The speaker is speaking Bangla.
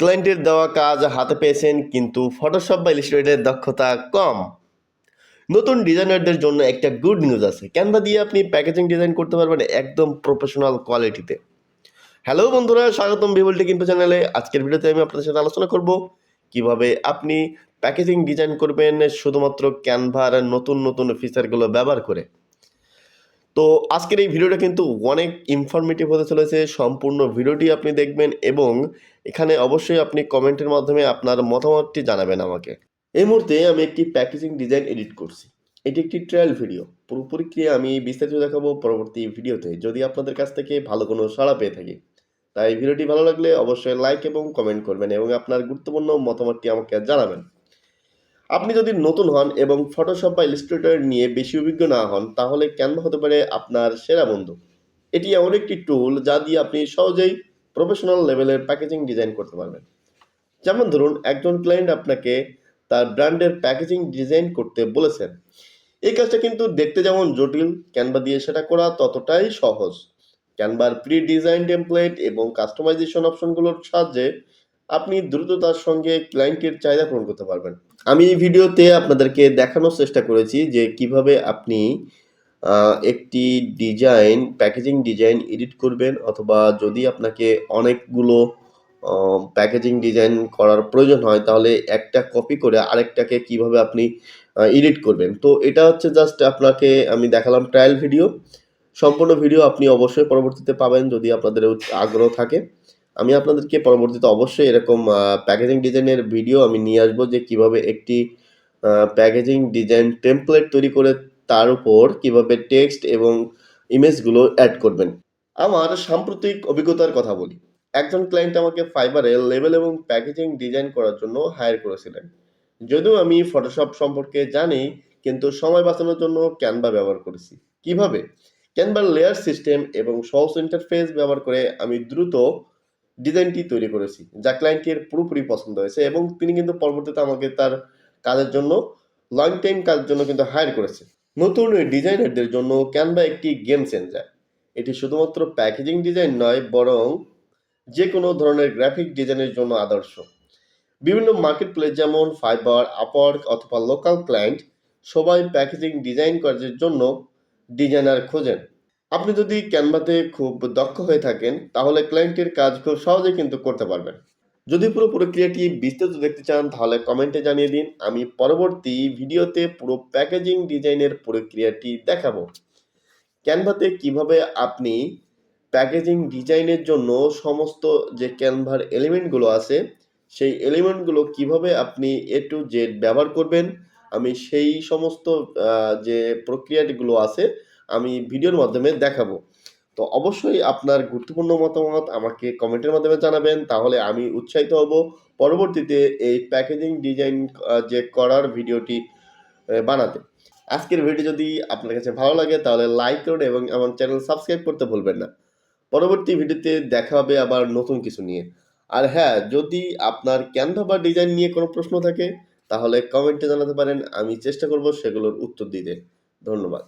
ক্লায়েন্টের দেওয়া কাজ হাতে পেয়েছেন, কিন্তু ফটোশপ বা ইলিস্ট্রেটের দক্ষতা কম। নতুন ডিজাইনারদের জন্য একটা গুড নিউজ আছে। ক্যানভা দিয়ে আপনি প্যাকেজিং ডিজাইন করতে পারবেন একদম প্রফেশনাল কোয়ালিটিতে হ্যালো বন্ধুরা, স্বাগতম ভিভল টেক ইনফো চ্যানেলে আজকের ভিডিওতে আমি আপনাদের সাথে আলোচনা করব, কীভাবে আপনি প্যাকেজিং ডিজাইন করবেন শুধুমাত্র ক্যানভার নতুন নতুন ফিচারগুলো ব্যবহার করে। তো আজকের এই ভিডিওটা কিন্তু অনেক ইনফরমেটিভ হতে চলেছে, সম্পূর্ণ ভিডিওটি আপনি দেখবেন এবং এখানে অবশ্যই আপনি কমেন্টের মাধ্যমে আপনার মতামতটি জানাবেন আমাকে। এই মুহূর্তে আমি একটি প্যাকেজিং ডিজাইন এডিট করছি। এটি একটি ট্রায়াল ভিডিও পুরো প্রক্রিয়া আমি বিস্তারিত দেখাবো পরবর্তী ভিডিওতে। যদি আপনাদের কাছ থেকে ভালো কোনো সাড়া পেয়ে থাকি, তাই ভিডিওটি ভালো লাগলে অবশ্যই লাইক এবং কমেন্ট করবেন এবং আপনার গুরুত্বপূর্ণ মতামতটি আমাকে জানাবেন। আপনি যদি নতুন হন এবং ফটোশপ বা ইলিস্ট্রেটর নিয়ে বেশি অভিজ্ঞ না হন, তাহলে ক্যানভা হতে পারে আপনার সেরা বন্ধু? এটি এমন একটি টুল যা দিয়ে আপনি সহজেই প্রফেশনাল লেভেলের প্যাকেজিং ডিজাইন করতে পারবেন। যেমন ধরুন, একজন ক্লায়েন্ট আপনাকে তার ব্র্যান্ডের প্যাকেজিং ডিজাইন করতে বলেছেন। এই কাজটা কিন্তু দেখতে যেমন জটিল ক্যানভা দিয়ে সেটা করা ততটাই সহজ। ক্যানভার প্রি ডিজাইন টেমপ্লেট এবং কাস্টমাইজেশন অপশনগুলোর সাহায্যে আপনি দ্রুততার সঙ্গে ক্লায়েন্টের চাহিদা পূরণ করতে পারবেন। আমি এই ভিডিওতে আপনাদেরকে দেখানোর চেষ্টা করেছি যে কীভাবে আপনি একটি ডিজাইন প্যাকেজিং ডিজাইন এডিট করবেন অথবা যদি আপনাকে অনেকগুলো প্যাকেজিং ডিজাইন করার প্রয়োজন হয়, তাহলে একটা কপি করে আরেকটাকে কীভাবে আপনি এডিট করবেন। তো এটা হচ্ছে জাস্ট আপনাকে, আমি দেখালাম ট্রায়াল ভিডিও সম্পূর্ণ ভিডিও আপনি অবশ্যই পরবর্তীতে পাবেন যদি আপনাদের আগ্রহ থাকে। আমি আপনাদেরকে পরবর্তীতে অবশ্যই এরকম প্যাকেজিং ডিজাইনের ভিডিও আমি নিয়ে আসব যে কীভাবে একটি প্যাকেজিং ডিজাইন টেমপ্লেট তৈরি করে তার উপর কীভাবে টেক্সট এবং ইমেজগুলো অ্যাড করবেন। আমার সাম্প্রতিক অভিজ্ঞতার কথা বলি। একজন ক্লায়েন্ট আমাকে ফাইবারে লেভেল এবং প্যাকেজিং ডিজাইন করার জন্য হায়ার করেছিলেন। যদিও আমি ফটোশপ সম্পর্কে জানি, কিন্তু সময় বাঁচানোর জন্য ক্যানভা ব্যবহার করেছি। কীভাবে? ক্যানভার লেয়ার সিস্টেম এবং সহজ ইন্টারফেস ব্যবহার করে আমি দ্রুত ডিজাইনটি তৈরি করেছি। যা ক্লায়েন্টের পুরোপুরি পছন্দ হয়েছে এবং তিনি কিন্তু পরবর্তীতে আমাকে তার কাজের জন্য লং টাইম কাজের জন্য কিন্তু হায়ার করেছে। নতুন ডিজাইনারদের জন্য ক্যানভা একটি গেম চেঞ্জার এটি শুধুমাত্র প্যাকেজিং ডিজাইন নয়, বরং যে কোনো ধরনের গ্রাফিক ডিজাইনের জন্য আদর্শ। বিভিন্ন মার্কেট প্লেস যেমন ফাইবার আপওয়ার্ক অথবা লোকাল ক্লায়েন্ট সবাই প্যাকেজিং ডিজাইন কাজের জন্য ডিজাইনার খোঁজেন। আপনি যদি ক্যানভাতে খুব দক্ষ হয়ে থাকেন, তাহলে ক্লায়েন্টের কাজ খুব সহজেই কিন্তু করতে পারবেন। যদি পুরো প্রক্রিয়াটি বিস্তারিত দেখতে চান, তাহলে কমেন্টে জানিয়ে দিন। আমি পরবর্তী ভিডিওতে পুরো প্যাকেজিং ডিজাইনের প্রক্রিয়াটি দেখাবো। ক্যানভাতে কীভাবে আপনি প্যাকেজিং ডিজাইনের জন্য সমস্ত যে ক্যানভার এলিমেন্টগুলো আছে, সেই এলিমেন্টগুলো কীভাবে আপনি এ টু জেড ব্যবহার করবেন, আমি সেই সমস্ত যে প্রক্রিয়াগুলো আছে আমি ভিডিওর মাধ্যমে দেখাবো। তো অবশ্যই আপনার গুরুত্বপূর্ণ মতামত আমাকে কমেন্টের মাধ্যমে জানাবেন, তাহলে আমি উৎসাহিত হব। পরবর্তীতে এই প্যাকেজিং ডিজাইন যে করার ভিডিওটি বানাতে। আজকের ভিডিও যদি আপনার কাছে ভালো লাগে, তাহলে লাইক করুন এবং আমার চ্যানেল সাবস্ক্রাইব করতে ভুলবেন না। পরবর্তী ভিডিওতে দেখা হবে আবার নতুন কিছু নিয়ে। আর হ্যাঁ যদি আপনার ক্যানভা বা ডিজাইন নিয়ে কোনো প্রশ্ন থাকে, তাহলে কমেন্টে জানাতে পারেন, আমি চেষ্টা করব সেগুলোর উত্তর দিতে। ধন্যবাদ।